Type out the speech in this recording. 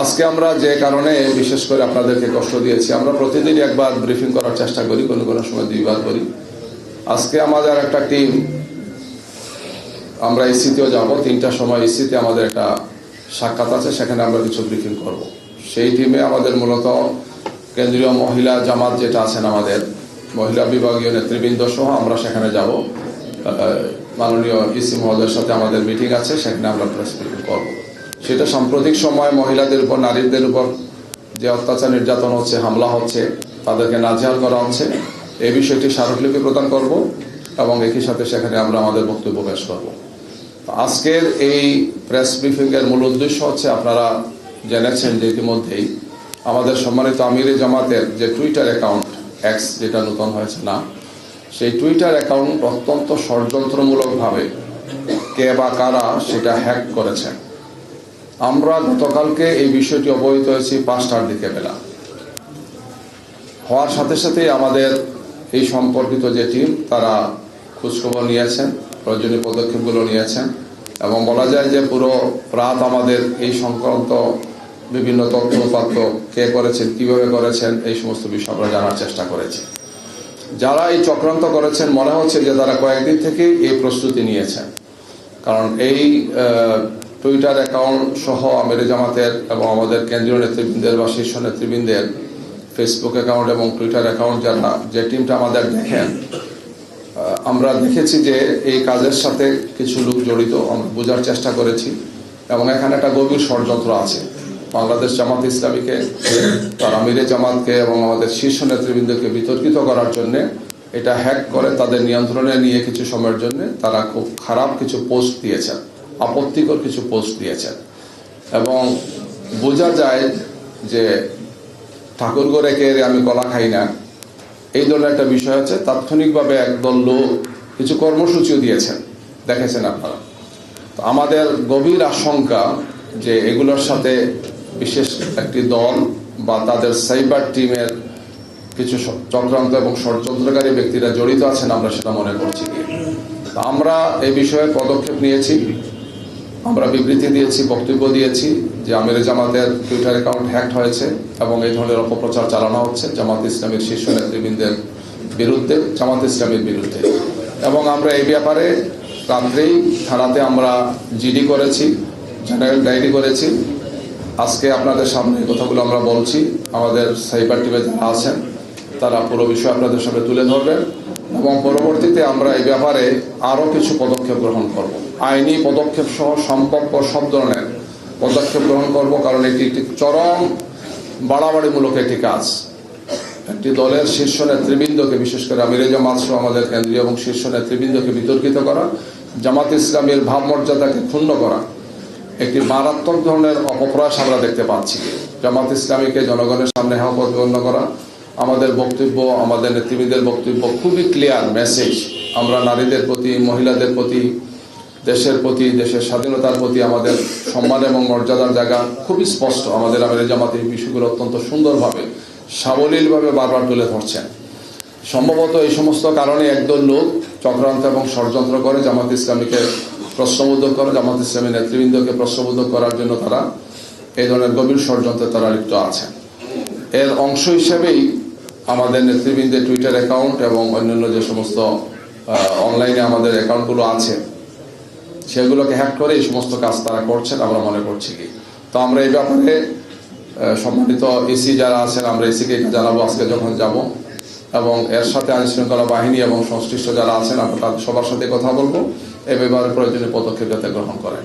আজকে আমরা যে কারণে বিশেষ করে আপনাদেরকে কষ্ট দিয়েছি, আমরা প্রতিদিনই একবার ব্রিফিং করার চেষ্টা করি, কোনো কোনো সময় দুইবার করি। আজকে আমাদের একটা টিম আমরা ইসিতেও যাব তিনটার সময় ইসিতে আমাদের একটা সাক্ষাৎ আছে, সেখানে আমরা কিছু ব্রিফিং করব। সেই টিমে আমাদের মূলত কেন্দ্রীয় মহিলা জামাত যেটা আছেন আমাদের, মহিলা বিভাগীয় নেতৃবৃন্দ সহ আমরা সেখানে যাব। মাননীয় ইসি মহোদয়ের সাথে আমাদের মিটিং আছে, সেখানে আমরা প্রেস ব্রিফিং করব। সেটা সাম্প্রতিক সময়ে মহিলাদের উপর, নারীদের উপর যে অত্যাচার, নির্যাতন হচ্ছে, হামলা হচ্ছে, তাদেরকে নাজেহাল করা হচ্ছে। এই বিষয়টি স্মারকলিপি প্রদান করব এবং একই সাথে সেখানে আমরা আমাদের বক্তব্য পেশ করব। আজকের এই প্রেস ব্রিফিংয়ের মূল উদ্দেশ্য হচ্ছে, আপনারা জেনেছেন যে ইতিমধ্যেই আমাদের সম্মানিত আমিরে জামাতের যে টুইটার অ্যাকাউন্ট এক্স যেটা নতুন হয়েছে না, সেই টুইটার অ্যাকাউন্ট অত্যন্ত ষড়যন্ত্রমূলকভাবে কে বা কারা সেটা হ্যাক করেছেন আমরা গতকালকে এই বিষয়টি অবহিত হয়েছি পাঁচটার দিকে বেলা। হওয়ার সাথে সাথে আমাদের এই সম্পর্কিত যে টিম, তারা খোঁজখবর নিয়েছেন, প্রয়োজনীয় পদক্ষেপগুলো নিয়েছেন এবং বলা যায় যে পুরো রাত আমাদের এই সংক্রান্ত বিভিন্ন তথ্য উপাত্ত কে করেছেন, কীভাবে করেছেন, এই সমস্ত বিষয় আমরা জানার চেষ্টা করেছি। যারা এই চক্রান্ত করেছেন, মনে হচ্ছে যে তারা কয়েকদিন থেকেই এই প্রস্তুতি নিয়েছেন। কারণ এই টুইটার অ্যাকাউন্ট সহ আমির জামাতের এবং আমাদের কেন্দ্রীয় নেতৃবৃন্দের বা শীর্ষ নেতৃবৃন্দের ফেসবুক অ্যাকাউন্ট এবং টুইটার অ্যাকাউন্ট যারা, যে টিমটা আমাদের দেখেন আমরা দেখেছি যে এই কাজের সাথে কিছু লোক জড়িত, আমরা বোঝার চেষ্টা করেছি এবং এখানে একটা গভীর ষড়যন্ত্র আছে। বাংলাদেশ জামাত ইসলামীকে, তার আমিরে জামাতকে এবং আমাদের শীর্ষ নেতৃবৃন্দকে বিতর্কিত করার জন্যে এটা হ্যাক করে তাদের নিয়ন্ত্রণে নিয়ে কিছু সময়ের জন্য তারা খুব খারাপ কিছু পোস্ট দিয়েছেন। আপত্তিকর কিছু পোস্ট দিয়েছেন। এবং বোঝা যায় যে ঠাকুর করে কে আমি কলা খাই না। এই ধরনের একটা বিষয় আছে তাৎক্ষণিকভাবে একদল লোক কিছু কর্মসূচিও দিয়েছেন। দেখেছেন আপনারা। তো আমাদের গভীর আশঙ্কা যে এগুলোর সাথে বিশেষ একটি দল বা তাদের সাইবার টিমের কিছু চক্রান্ত এবং ষড়যন্ত্রকারী ব্যক্তিরা জড়িত আছেন, আমরা সেটা মনে করছি। আমরা এই বিষয়ে পদক্ষেপ নিয়েছি। আমরা বিবৃতি দিয়েছি, বক্তব্য দিয়েছি যে আমির জামাতের টুইটার অ্যাকাউন্ট হ্যাক হয়েছে এবং এই ধরনের অপপ্রচার চালানো হচ্ছে জামাত ইসলামের শীর্ষ নেতৃবৃন্দের বিরুদ্ধে, জামাত ইসলামের বিরুদ্ধে। এবং আমরা এই ব্যাপারে রাত্রেই থানাতে আমরা জিডি করেছি জেনারেল ডায়েরি করেছি। আজকে আপনাদের সামনে কথাগুলো আমরা বলছি। আমাদের সাইবার টিমে যারা আছেন, তারা পুরো বিষয় আপনাদের সামনে তুলে ধরবেন। এবং পরবর্তীতে আমরা এই ব্যাপারে আরও কিছু পদক্ষেপ গ্রহণ করব। আইনি পদক্ষেপ সহ সম্ভাব্য সব ধরনের পদক্ষেপ গ্রহণ করব, কারণ এটি একটি চরম বাড়াবাড়িমূলক একটি কাজ। একটি দলের শীর্ষ নেতৃবৃন্দকে, বিশেষ করে আমিরে জামাত আমাদের কেন্দ্রীয় এবং শীর্ষ নেতৃবৃন্দকে বিতর্কিত করা, জামাত ইসলামের ভাবমর্যাদাকে ক্ষুণ্ণ করা, একটি মারাত্মক ধরনের অপপ্রয়াস আমরা দেখতে পাচ্ছি। জামাত ইসলামীকে জনগণের সামনে হাও প্রতিপন্ন করা আমাদের বক্তব্য, আমাদের নেতৃবৃন্দের বক্তব্য, খুবই ক্লিয়ার মেসেজ আমরা নারীদের প্রতি, মহিলাদের প্রতি, দেশের প্রতি, দেশের স্বাধীনতার প্রতি আমাদের সম্মান এবং মর্যাদার জায়গা খুবই স্পষ্ট। আমাদের আমির জামাত এই বিষয়গুলো অত্যন্ত সুন্দরভাবে, সাবলীলভাবে বারবার তুলে ধরছেন। সম্ভবত এই সমস্ত কারণে একদল লোক চক্রান্ত এবং ষড়যন্ত্র করে জামাত ইসলামীকে প্রশ্নবোধক করে, জামাত ইসলামী নেতৃবৃন্দকে প্রশ্নবোধক করার জন্য তারা এই ধরনের গভীর ষড়যন্ত্রে তারা লিপ্ত আছেন। এর অংশ হিসেবেই আমাদের নেতৃবৃন্দের টুইটার অ্যাকাউন্ট এবং অন্যান্য যে সমস্ত অনলাইনে আমাদের অ্যাকাউন্টগুলো আছে, সেগুলোকে হ্যাক করে এই সমস্ত কাজ তারা করছেন, আমরা মনে করছি কি। তো আমরা এই ব্যাপারে সম্মানিত এসি যারা আছেন, আমরা এসিকে জানাব আজকে যখন যাব। এবং এর সাথে আইন শৃঙ্খলা বাহিনী এবং সংশ্লিষ্ট যারা আছেন, আমরা তাদের সবার সাথে কথা বলব। এ ব্যাপারে প্রয়োজনীয় পদক্ষেপ যাতে গ্রহণ করেন।